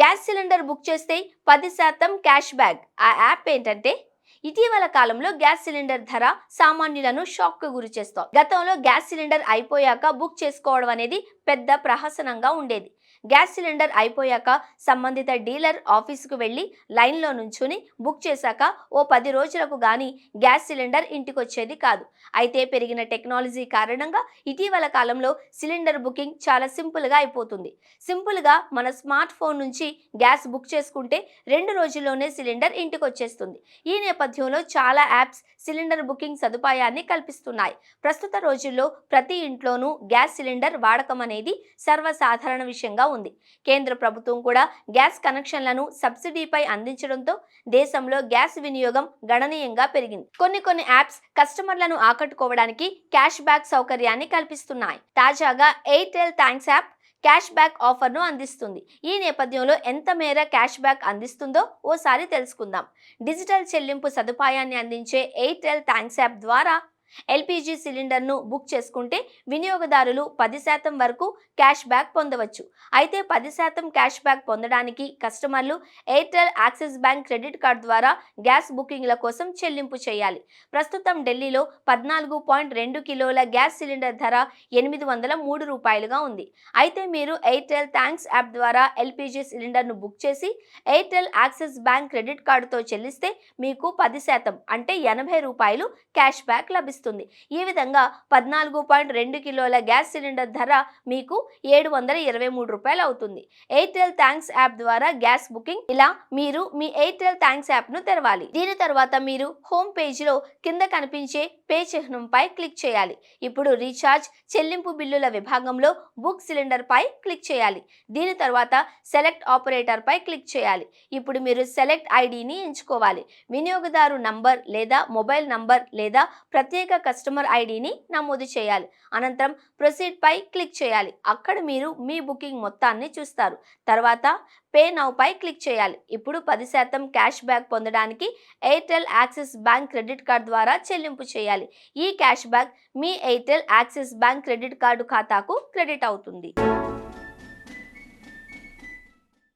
Gas cylinder book చేస్తే పది శాతం క్యాష్ బ్యాక్. ఆ యాప్ ఏంటంటే ఇటీవల కాలంలో గ్యాస్ సిలిండర్ ధర సామాన్యులను షాక్కు గురి చేస్తోంది. గతంలో గ్యాస్ సిలిండర్ అయిపోయాక బుక్ చేసుకోవడం అనేది పెద్ద ప్రహసనంగా ఉండేది. గ్యాస్ సిలిండర్ అయిపోయాక సంబంధిత డీలర్ ఆఫీసుకు వెళ్ళి లైన్లో నుంచుని బుక్ చేశాక ఓ పది రోజులకు గాని గ్యాస్ సిలిండర్ ఇంటికి వచ్చేది కాదు. అయితే పెరిగిన టెక్నాలజీ కారణంగా ఇటీవల కాలంలో సిలిండర్ బుకింగ్ చాలా సింపుల్గా అయిపోతుంది. సింపుల్గా మన స్మార్ట్ ఫోన్ నుంచి గ్యాస్ బుక్ చేసుకుంటే రెండు రోజుల్లోనే సిలిండర్ ఇంటికి వచ్చేస్తుంది ఈ నేపథ్యంలో చాలా యాప్స్ సిలిండర్ బుకింగ్ సదుపాయాన్ని కల్పిస్తున్నాయి. ప్రస్తుత రోజుల్లో ప్రతి ఇంట్లోనూ గ్యాస్ సిలిండర్ వాడకం అనేది సర్వసాధారణ విషయంగా ఉంది. కేంద్ర ప్రభుత్వం కూడా గ్యాస్ కనెక్షన్లను సబ్సిడీపై అందించడంతో దేశంలో గ్యాస్ వినియోగం గణనీయంగా పెరిగింది. కొన్ని కొన్ని యాప్స్ కస్టమర్లను ఆకట్టుకోవడానికి క్యాష్ బ్యాక్ సౌకర్యాన్ని కల్పిస్తున్నాయి. తాజాగా Airtel thanks app cash back ఆఫర్ను అందిస్తుంది. ఈ నేపథ్యంలో ఎంత మేర క్యాష్ బ్యాక్ అందిస్తుందో ఓసారి తెలుసుకుందాం. డిజిటల్ చెల్లింపు సదుపాయాన్ని అందించే ఎయిర్టెల్ థ్యాంక్స్ యాప్ ద్వారా ఎల్పిజి సిలిండర్ను బుక్ చేసుకుంటే వినియోగదారులు పది శాతం వరకు క్యాష్ బ్యాక్ పొందవచ్చు. అయితే పది శాతం క్యాష్ బ్యాక్ పొందడానికి కస్టమర్లు Airtel Axis bank credit card ద్వారా గ్యాస్ బుకింగ్ల కోసం చెల్లింపు చేయాలి. ప్రస్తుతం ఢిల్లీలో పద్నాలుగు పాయింట్ రెండు కిలోల గ్యాస్ సిలిండర్ ధర ఎనిమిది వందల మూడు రూపాయలుగా ఉంది. అయితే మీరు ఎయిర్టెల్ థ్యాంక్స్ యాప్ ద్వారా ఎల్పిజి సిలిండర్ను బుక్ చేసి ఎయిర్టెల్ యాక్సిస్ బ్యాంక్ క్రెడిట్ కార్డుతో చెల్లిస్తే మీకు పది శాతం అంటే ఎనభై రూపాయలు క్యాష్ బ్యాక్ లభిస్తుంది. ఈ విధంగా పద్నాలుగు పాయింట్ రెండు కిలోల గ్యాస్ సిలిండర్ ధర మీకు ఏడు వందల ఇరవై మూడు రూపాయలు అవుతుంది. ఎయిర్టెల్ థ్యాంక్స్ యాప్ ద్వారా గ్యాస్ బుకింగ్ ఇలా మీరు మీ ఎయిర్టెల్ థ్యాంక్స్ యాప్ను తెరవాలి. దీని తర్వాత మీరు హోమ్ పేజీలో కింద కనిపించే పే చిహ్నంపై క్లిక్ చేయాలి. ఇప్పుడు రీఛార్జ్ చెల్లింపు బిల్లుల విభాగంలో బుక్ సిలిండర్ పై క్లిక్ చేయాలి. దీని తర్వాత సెలెక్ట్ ఆపరేటర్ పై క్లిక్ చేయాలి. ఇప్పుడు మీరు సెలెక్ట్ ఐడిని ఎంచుకోవాలి. వినియోగదారు నంబర్ లేదా మొబైల్ నంబర్ లేదా ప్రత్యేక కస్టమర్ ఐడిని నమోదు చేయాలి. అనంతరం ప్రొసీడ్ పై క్లిక్ చేయాలి. అక్కడ మీరు మీ బుకింగ్ మొత్తాన్ని చూస్తారు. తర్వాత పే నౌపై క్లిక్ చేయాలి. ఇప్పుడు పది శాతం క్యాష్ బ్యాక్ పొందడానికి Airtel Axis bank credit card ద్వారా చెల్లింపు చేయాలి. ఈ క్యాష్ బ్యాక్ మీ Airtel Axis bank credit card ఖాతాకు క్రెడిట్ అవుతుంది.